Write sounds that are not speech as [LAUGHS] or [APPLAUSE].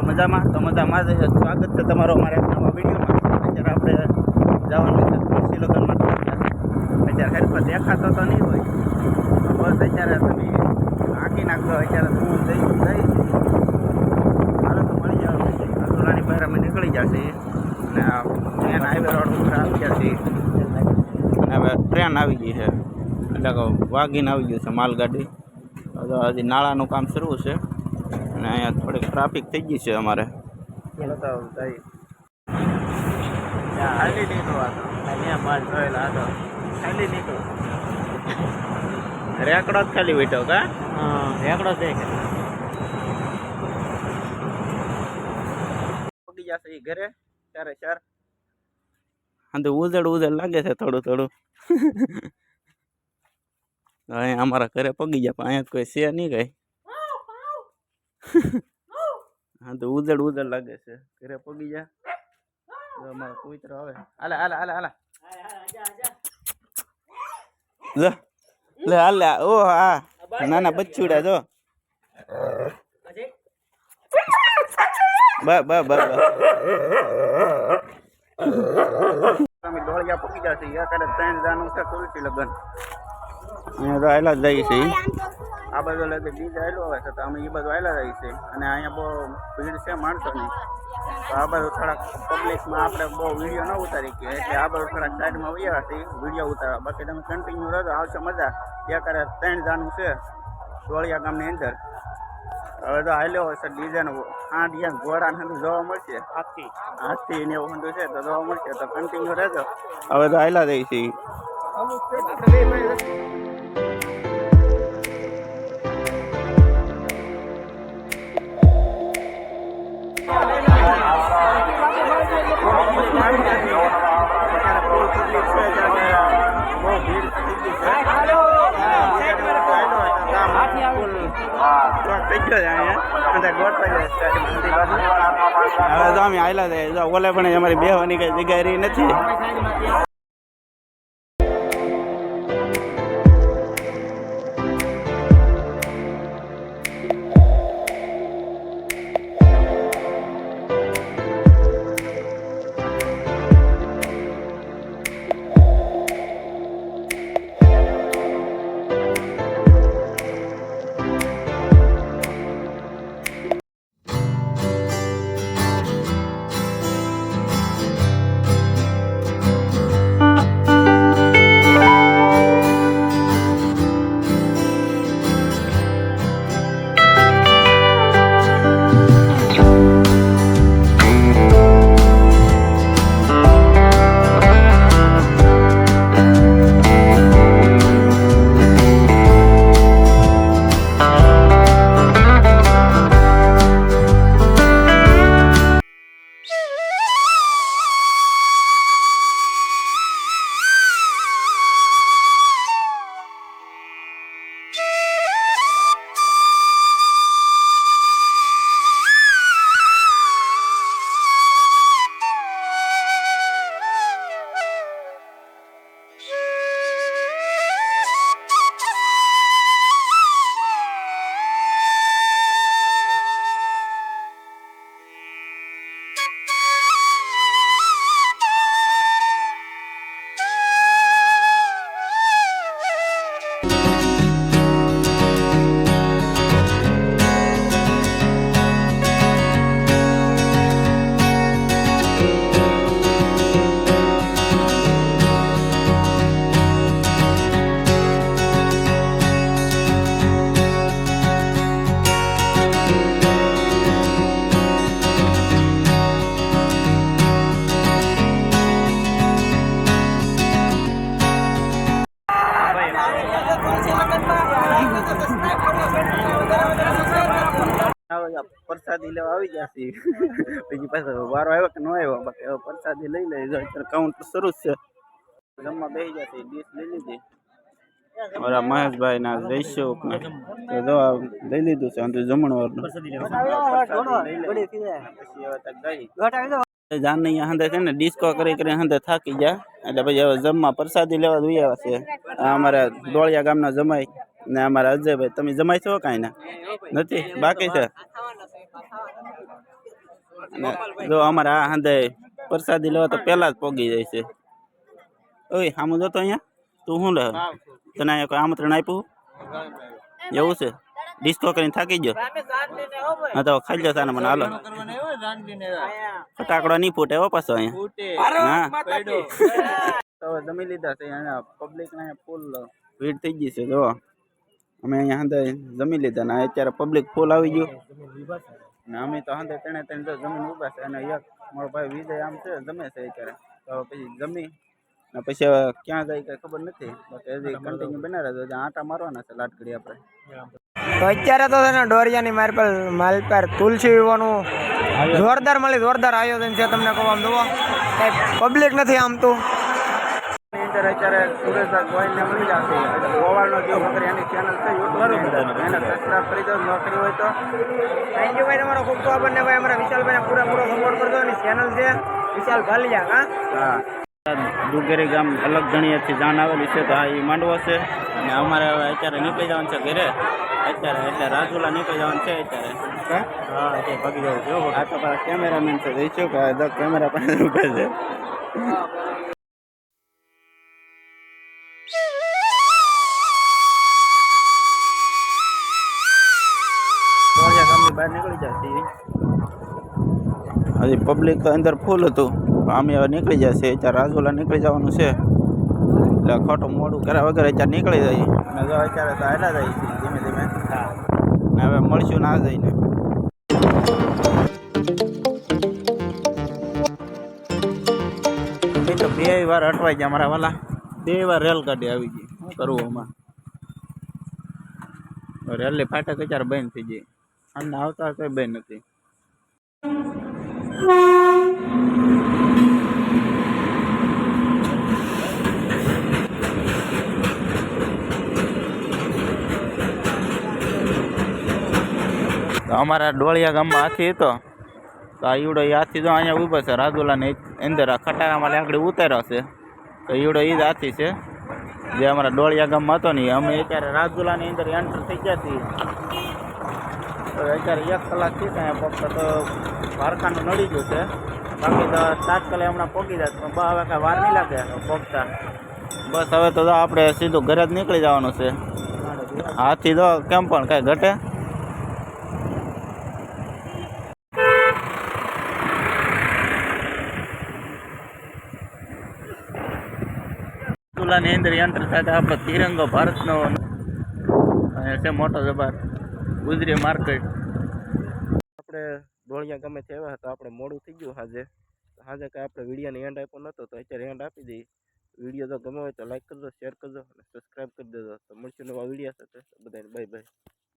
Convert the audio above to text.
મજામાં? તો મજામાં સ્વાગત છે તમારો અમારા નવા વિડીયોમાં. અત્યારે આપણે જવાનું છે તુલસી લગ્ન માટે અત્યારે હેરપર દેખાતો તો નહીં હોય. બસ અત્યારે તમે આંકી નાખજો. અત્યારે હું જઈ જઈ મારે તો મળી જાવ રસોડાની બહાર અમે નીકળી જશે. અને ટ્રેન હાઈવે રોડ ઉપર આવી અને હવે ટ્રેન આવી ગઈ છે. એટલે વાગીને આવી ગયું છે માલગાડી. હજી નાળાનું કામ શરૂ છે. અહીંયા થોડીક ટ્રાફિક થઈ ગઈ છે અમારે. હાલી નીકળો અહીંયા માલ જોયેલા હતો હાલી નીકળો રેકડો જ ખાલી બેઠો કા? રેકડો છે કે પગી જશે એ ઘરે ત્યારે ચાર. હા તો ઉજળ ઉજળ લાગે છે થોડું થોડું. [LAUGHS] અહીંયા અમારા ઘરે પગી જાય પણ અહીંયા તો કોઈ છે નહીં કઈ. [LAUGHS] હા તો ઉજળ ઉજળ લાગે છે. ઘરે પગી જા. અમારો કુતરો આવે. આલે હાલે આલે હાલે. લે લે હાલે ઓ હા. નાના બચ્ચુડા જો. બસ બસ બસ અમે ડોળિયા પકી જશે. યા કરે ત્રણ જાનું છે તુલસી લગન. અહીંયા તો આયલા જ જાય છે. આ બાજુ એટલે બીજ આવેલો હોય છે તો અમે એ બાજુ આવેલા રહી છે અને અહીંયા બહુ ભીડ છે માણસોની તો આ બાજુ થોડાક પબ્લિકમાં આપણે બહુ વીડિયો ન ઉતારી કે એટલે આ બાજુ થોડાક સાઈડમાં વયા હતી વીડિયો ઉતારવા. બાકી તમે કન્ટિન્યુ રહેજો આવશે મજા. ત્યાં કરે ત્રણ જાનું છે ડોળિયા ગામની અંદર. હવે તો હાલ્યો હશે ડીઝાઈન આ ડિઝાઇન ઘોડા ને જોવા મળશે. હાથી હાથી ને એવું બધું છે તો જોવા મળશે. તો કન્ટિન્યુ રહેજો. હવે તો હાલ્યા તો અમે આવેલા જો ઓલે પણ અમારી બેહવાની કઈ જગ્યા રહી નથી. પ્રસાદી લેવા આવી ગયા છીએ. [LAUGHS] બીજી પાસે વારો આવ્યો કે ન આવ્યો? બાકી હવે પ્રસાદી લઈ લઈ જો અત્યારે કાઉન્ટ શરૂ જ છે. જમવા બેસી ગયા છે ડીશ લઈ લીધી. મારા મહેશભાઈ ના જયશુક ને તો જો આ લઈ લીધું છે. અંતે જમણવારનું. પ્રસાદી લઈ લઈ. પછી હવે તક ગઈ. જાન અહીંયા હંધે છે ને ડિસ્કો કરી કરી હંધે થાકી ગયા. એટલે પછી હવે જમવા પ્રસાદી લેવા દઈ આવ્યા છે. આ અમારા ડોળિયા ગામના જમાઈ ને અમારા અજયભાઈ. તમે જમાઈ છો કાંઈ ના? નથી? બાકી છે? અને જો અમારે આ હાંધે પ્રસાદી લેવા તો પહેલા જ પોગી જાય છે. ઓય આમ જોતો અહીંયા? તું શું લે તને અહીંયા કોઈ આમંત્રણ આપ્યું? એવું છે? ડિસ્કો કરીને થાકી ગયો? હા, તો ખાઈ જશે મને. હાલો. ફટાકડો નહીં ફૂટે હો પાછો અહીંયા. હા. તો જમી લીધા છે પબ્લિક ને ફૂલ ભીડ થઈ ગઈ છે, જો. અમે અહીંયા જમી લીધા ને અત્યારે પબ્લિક ફૂલ આવી ગયું. ને અમે તો હાંધે તેણે તેને તો જમીન ઊભા છે અને એક મારો ભાઈ વિજય આમ છે જમે છે અત્યારે. તો પછી જમી ને પછી હવે ક્યાં જાય કઈ ખબર નથી બાકી હજી કન્ટિન્યુ બનાવી રહ્યો છે આટા મારવાના છે લાટકડી આપણે. તો અત્યારે તો છે ને ડોરિયાની મારી પર મારી પર તુલસી વિવાનું જોરદાર મળી જોરદાર આયોજન છે તમને કહું આમ જુઓ. કઈ પબ્લિક નથી આમ તો. અંદર અત્યારે સુરેશભાઈ ગોહિલને મળી જશે ગોવાળનો જે વગર એની ચેનલ છે યુટ્યુબની અંદર. એને સબસ્ક્રાઇબ કરી દો નોકરી હોય તો. થેન્ક યુ ભાઈ તમારો ખૂબ ખૂબ આભાર ને ભાઈ અમારા વિશાલભાઈને પૂરેપૂરો સપોર્ટ કરજો એની ચેનલ છે વિશાલ ભાલિયા હા? હા. દુગેરી ગામ અલગ ગણીએથી જાણ આવેલી છે તો આ એ માંડવો છે. અને અમારે હવે અત્યારે નીકળી જવાનું છે ઘરે. અત્યારે એટલે રાજુલા નીકળી જવાનું છે અત્યારે. હા? એટલે ભાગી જવું છે આ તો કેમેરામેન છે જોઈશું કે કેમેરા પાસે રૂપે છે. બહાર નીકળી જશે હજી પબ્લિક તો અંદર ફૂલ હતું. પણ અમે હવે નીકળી જશે. અત્યારે રાજુલા નીકળી જવાનું છે. એટલે ખોટું મોડું કર્યા વગર અત્યારે નીકળી જઈએ અને જો અત્યારે તો હાલા જાય છે ધીમે ધીમે. ને હવે મળશું ના જઈને. એ તો બે વાર અટવાઈ ગયા મારા વાલા. બે વાર રેલગાડી આવી ગઈ. શું કરવું આમાં? રેલની ફાટક અત્યારે બંધ થઈ ગઈ. અને આવતા કઈ બે નથી. તો અમારા ડોળિયા ગામમાં હાથી હતો. તો આ ઈવડો એ હાથી જો અહીંયા ઊભો છે, રાજુલાને અંદર આ ખટારામાં લાકડી ઉતાર્યો છે. તો ઈવડો એ જ હાથી છે. જે અમારા ડોળિયા ગામમાં હતો ને અમે અત્યારે રાજુલાની અંદર એન્ટર થઈ ગયા છીએ. તો અત્યારે એક કલાકથી ત્યાં પગતા તો વારખાનું નડી ગયું છે. બાકી તો તાત્કાલિક હમણાં પોગી જાય પણ બસ હવે કાંઈ વાર નહીં લાગે પોગતા. બસ હવે તો આપણે સીધું ઘરે જ નીકળી જવાનું છે. હાથી તો કેમ પણ કાંઈ ઘટે? તુલાની અંદર એન્ટર સાથે આપણો તિરંગો ભારતનો છે મોટો જબર. ગુજરી માર્કેટ. આપણે ડોળિયા ગમે તે આવ્યા તો આપણે મોડું થઈ ગયું હાજે. હાજે કાંઈ આપણે વિડીયોને એન્ડ આપ્યો નહોતો તો અત્યારે એન્ડ આપી દઈએ. વીડિયો તો ગમે હોય તો લાઈક કરજો શેર કરજો અને સબસ્ક્રાઈબ કરી દેજો. તો મળશું નવા વીડિયો સાથે. બધાને બાય બાય